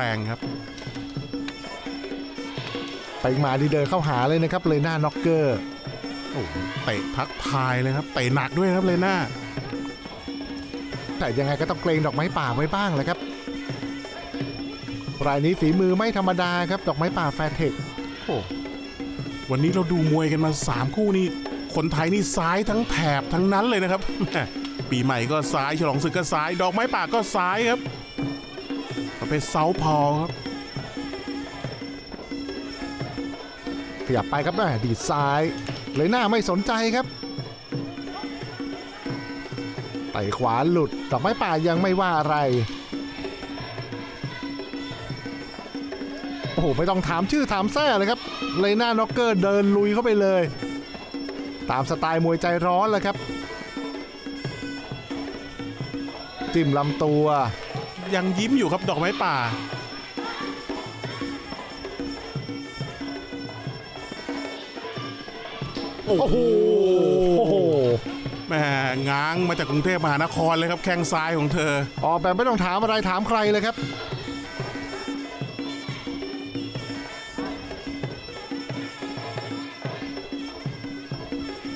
แรงครับ ไปมาดีเดินเข้าหาเลยนะครับเลยหน้าน็อกเกอร์โอ้โหเตะพักพายเลยครับเตะหนักด้วยครับเลยหน้าแต่ยังไงก็ต้องเกรงดอกไม้ป่าไว้บ้างแหละครับรายนี้ฝีมือไม่ธรรมดาครับ ดอกไม้ป่าแฟร์เทคโอ้วันนี้เราดูมวยกันมา 3 คู่นี่คนไทยนี่ซ้ายทั้งแถบทั้งนั้นเลยนะครับ ปีใหม่ก็ซ้ายฉลองศึกก็ซ้าย ดอกไม้ป่าก็ซ้ายครับ ประเภทเซาพอครับขยับไปครับแม่ดีดซ้าย เลยหน้าไม่สนใจครับไต่ขวาหลุดดอกไม้ป่ายังไม่ว่าอะไร โอ้โห ไม่ต้องถามชื่อถามแท้เลยครับ เลยหน้าน็อกเกอร์เดินลุยเข้าไปเลย ตามสไตล์มวยใจร้อนเลยครับ จิ้มลำตัว ยังยิ้มอยู่ครับดอกไม้ป่า โอ้โอ้โหโอ้โหแหม่ง้างมาจากกรุงเทพมหานครเลยครับแข้งซ้ายของเธอออกแบบไม่ต้องถามอะไรถามใครเลยครับ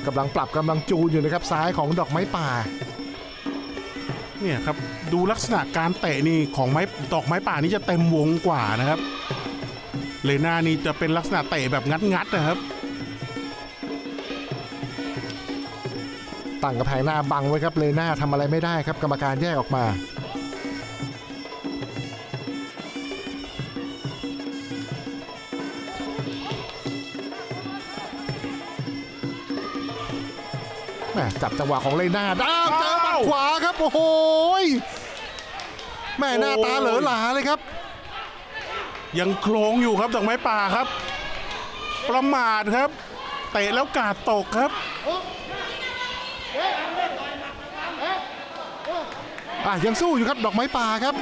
กำลังปรับกำลังจูนอยู่นะครับซ้ายของดอกไม้ป่า เนี่ยครับดูลักษณะการเตะนี่ของไม้ดอกไม้ป่านี่จะเต็มวงกว่านะครับเลน่านี่จะเป็นลักษณะเตะแบบงัดๆนะครับตั้งกระแพงหน้าบังไว้ครับเลน้าทำอะไรไม่ได้ครับ กรรมการแยกออกมา จับจังหวะของเลน่าด้าวเจอหมัด ขวาครับโอ้โหยแม่หน้าตาเหลอหลาเลยครับ ยังโครงอยู่ครับดอกไม้ป่าครับ ประมาทครับเตะแล้วกาดตกครับอะยังสู้อยู่ครับดอกไม้ป่าครับ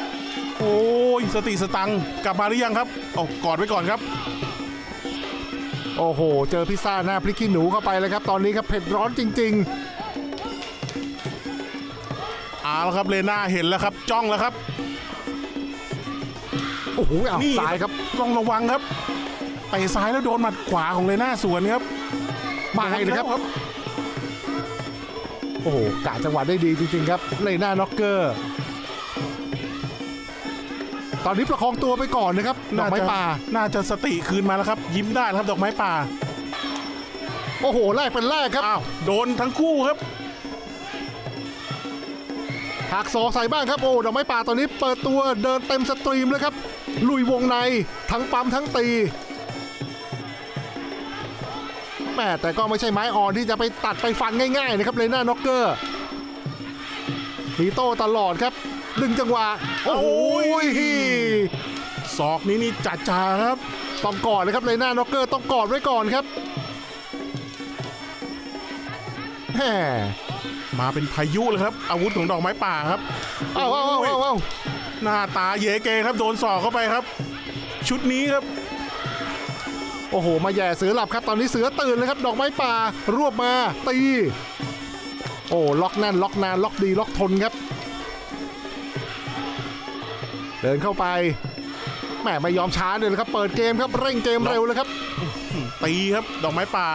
โอ้ยสติสตังค์กลับมาหรือยังครับเอากอดไว้ก่อนครับ โอ้โห เจอพิซซ่าหน้าพริกขี้หนูเข้าไปเลยครับ ตอนนี้ครับเผ็ดร้อนจริง เอาละครับเลน่าเห็นแล้วครับ จ้องแล้วครับๆโอ้โหอ้าวนี่ ซ้ายครับต้องระวังครับเตะซ้ายแล้วโดนหมัดขวาของเลน่าสวนครับมาให้เลยครับโดนแล้วโอ้โหกะจังหวะได้ดีจริงๆครับเลยหน้าน็อกเกอร์ ตอนนี้ประคองตัวไปก่อนนะครับดอกไม้ป่า น่าจะสติคืนมาแล้วครับ ยิ้มได้แล้วครับดอกไม้ป่าโอ้โหแรกเป็นแรกครับ อ้าวโดนทั้งคู่ครับ หักศอกใส่บ้างครับโอ้ดอกไม้ป่าตอนนี้เปิดตัวเดินเต็มสตรีมเลยครับ ลุยวงในทั้งปั๊มทั้งตีแม่แต่ก็ไม่ใช่ไม้อ่อนที่จะไปตัดไปฟันง่ายๆนะครับเลยหน้าน็อกเกอร์มีโต้ตลอดครับ ดึงจังหวะ โอ้โหศอกนี้นี่จัดจ้าครับต้องกอดเลยครับเลยหน้าน็อกเกอร์ต้องกอดไว้ก่อนครับแหม มาเป็นพายุเลยครับ อาวุธของดอกไม้ป่าครับเอ้าเอ้าเอ้าเอ้าเอ้าหน้าตาเยเกครับโดนศอกเข้าไปครับ ชุดนี้ครับ โอ้โห มาแย่เสือหลับครับ ตอนนี้เสือตื่นเลยครับ ดอกไม้ป่ารวบมาตี โอ้ล็อกแน่นล็อกนานล็อกดีล็อกทนครับ เดินเข้าไปแหมไม่ยอมช้าเลยนะครับ เปิดเกมครับเร่งเกมเร็วเลยครับตีครับ ดอกไม้ป่า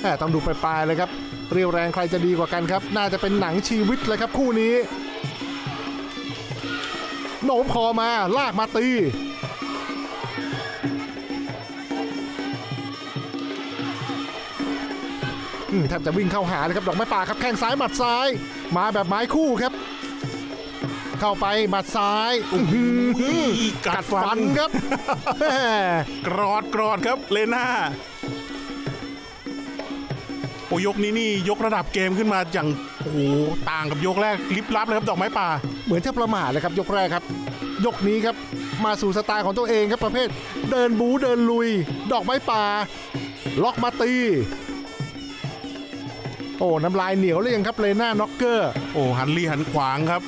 แหมต้องดูปลายๆเลยครับ เรียวแรงใครจะดีกว่ากันครับ น่าจะเป็นหนังชีวิตเลยครับคู่นี้โหนมคอมาลากมาตีอืมแทบจะวิ่งเข้าหาเลยครับดอกไม้ป่าครับแข้งซ้ายหมัดซ้าย มาแบบไม้คู่ครับ เข้าไปหมัดซ้ายอื้อหือกักัดดฟัฟันนครับแหมกรอดกรอดครับเลน่า โอยกนี้นี่ยกระดับเกมขึ้นมาอย่างโอ้โหต่างกับยกแรกลิบลับเลยครับดอกไม้ป่า เหมือนจะประมาทเลยครับยกแรกครับ ยกนี้ครับมาสู่สไตล์ของตัวเองครับประเภท เดินบูเดินลุย ดอกไม้ป่า ล็อกมาตี โอ้น้ำลายเหนียวเลยยังครับเลน่าน็อกเกอร์ โอ้หันลีหันขวางครับ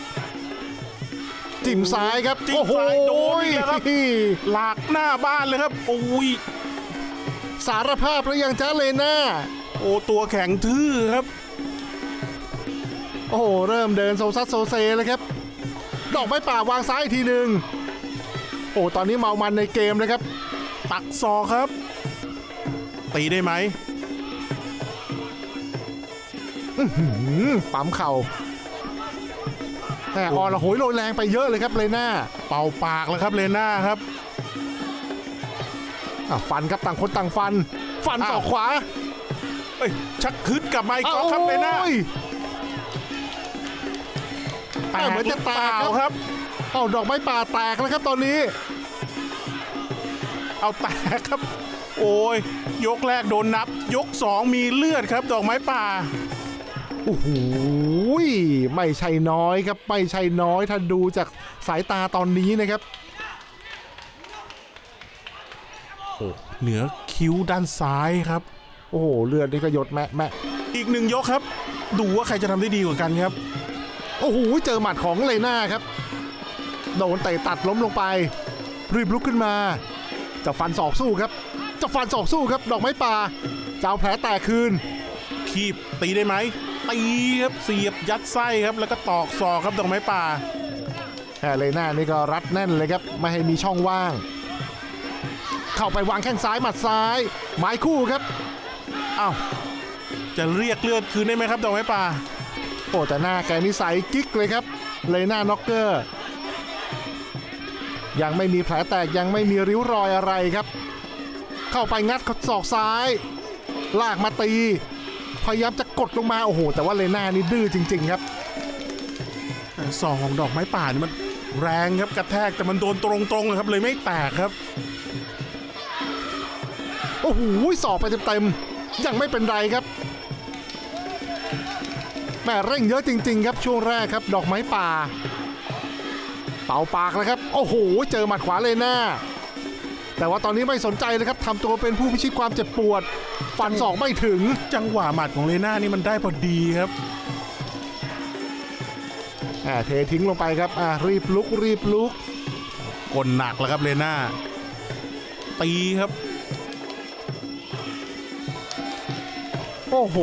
จิ้มซ้ายครับจิ้มโอ้โหซ้ายโดนอีกแล้วครับหลากหน้าบ้านเลยครับโอ้ยสารภาพแล้วยังจ้าเลน่า โอ้ตัวแข็งทื่อครับ โอ้โหเริ่มเดินโซซัสโซเซเลยครับ ดอกไม้ป่าวางซ้ายอีกทีหนึ่งโอ้ตอนนี้เมามันในเกมเลยครับ ตักศอครับ ตีได้ไหมปั๊มเข่าแต่ออนละโหยโรยแรงไปเยอะเลยครับเลน้าเป่าปากแล้วครับเลน่าครับฟันครับต่างคนต่างฟัน ฟันศอกขวา เอ้ยชักคืดกลับมาอีกอ้าแล้ววครับเลน่าโอ้ยแตเหมือนจะแตกหรือเปล่าครับ เอ้าดอกไม้ป่าแตกแล้วครับตอนนี้ เอาแตกครับ โอ้ยยกแรกโดนนับ ยกสองมีเลือดครับดอกไม้ป่า โอ้โหยไม่ใช่น้อยครับ ไม่ใช่น้อยถ้าดูจากสายตาตอนนี้นะครับโอ้เหนือคิ้วด้านซ้ายครับ โอ้โหเลือดนี่ก็หยดแมะแมะอีกหนึ่งยกครับ ดูว่าใครจะทำได้ดีกว่ากันครับ โอ้โหเจอหมัดของเลน่าครับโดนเตะตัดล้มลงไป รีบลุกขึ้นมา จะฟันศอกสู้ครับ จะฟันศอกสู้ครับ ดอกไม้ป่าจะเอาแผลแตกคืน คีบตีได้ไหมตีครับเสียบยัดไส้ครับ แล้วก็ตอกศอกครับดอกไม้ป่าแฮเลน่านี่ก็รัดแน่นเลยครับ ไม่ให้มีช่องว่าง เข้าไปวางแข้งซ้ายหมัดซ้ายไม้คู่ครับ อ้าวจะเรียกเลือดคืนได้ไหมครับดอกไม้ป่า โอ้แต่หน้าแกนิสัยกิ๊กเลยครับ เลน่าน็อกเกอร์ ยังไม่มีแผลแตกยังไม่มีริ้วรอยอะไรครับ เข้าไปงัดศอกซ้าย ลากมาตี พยายามจะกดลงมา โอ้โห แต่ว่าเลน่านี่ดื้อจริง ๆ ครับศอกของดอกไม้ป่านี่มันแรงครับกระแทกแต่มันโดนตรงๆเลยครับเลยไม่แตกครับ โอ้โหสอบไปเต็มๆ ยังไม่เป็นไรครับแม่เร่งเยอะจริง ๆ ครับช่วงแรกครับ ดอกไม้ป่า เป่าปากแล้วครับ โอ้โห เจอหมัดขวาเลยหน้า แต่ว่าตอนนี้ไม่สนใจเลยครับทำตัวเป็นผู้พิชิตความเจ็บปวด ฟันศอกไม่ถึงจังหวะหมัดของเลน่านี่มันได้พอดีครับอ่าเททิ้งลงไปครับอ่ารีบลุกรีบลุกกลหนักแล้วครับเลน่าตีครับ โอ้โห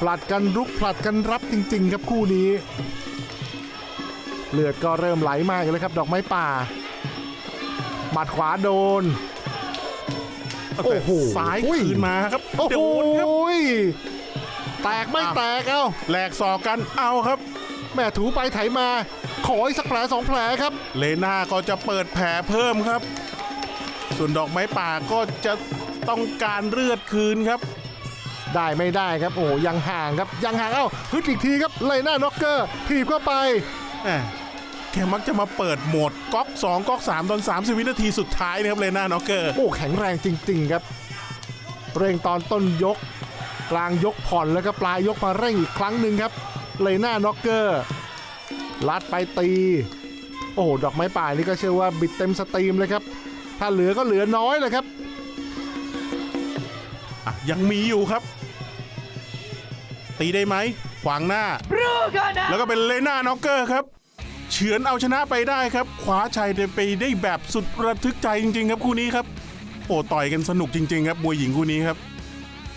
ผลัดกันรุกผลัดกันรับจริง ๆ ครับคู่นี้ เลือดก็เริ่มไหลมากเลยครับ ดอกไม้ป่าหมัดขวาโดนโอ้โหซ้ายคืนมาครับโอ้โดโหนครับแตกไม่อ้าวแตกเอ้าแหลกศอกกันเอาครับ แม่ถูไปไถมา ขออีกสักแผลสองแผลครับ เลน่าก็จะเปิดแผลเพิ่มครับ ส่วนดอกไม้ป่าก็จะต้องการเลือดคืนครับ ได้ไม่ได้ครับ โอ้โหยังห่างครับ ยังห่าง เอ้าฮึดอีกทีครับเลยหน้าน็อกเกอร์ถีบเข้าไปแหมแกมักจะมาเปิดโหมดก๊อก2ก๊อก3ตอน 30 วินาทีสุดท้ายนะครับเลน่าน็อกเกอร์ โอ้ แข็งแรงจริง ๆ ครับ เร่งตอนต้นยก กลางยกผ่อนแล้วก็ปลายยกมาเร่งอีกครั้งหนึ่งครับเลยหน้าน็อกเกอร์ ลัดไปตี โอ้โห ดอกไม้ป่านี่ก็เชื่อว่าบิดเต็มสตรีมเลยครับ ถ้าเหลือก็เหลือน้อยเลยครับ อะยังมีอยู่ครับ ตีได้ไหม ขวางหน้า แล้วก็เป็นเลน่าน็อกเกอร์ครับ เฉือนเอาชนะไปได้ครับคว้าชัยไปได้แบบสุดระทึกใจจริง ๆ ครับคู่นี้ครับ โอ้ต่อยกันสนุกจริง ๆ ครับมวยหญิงคู่นี้ครับ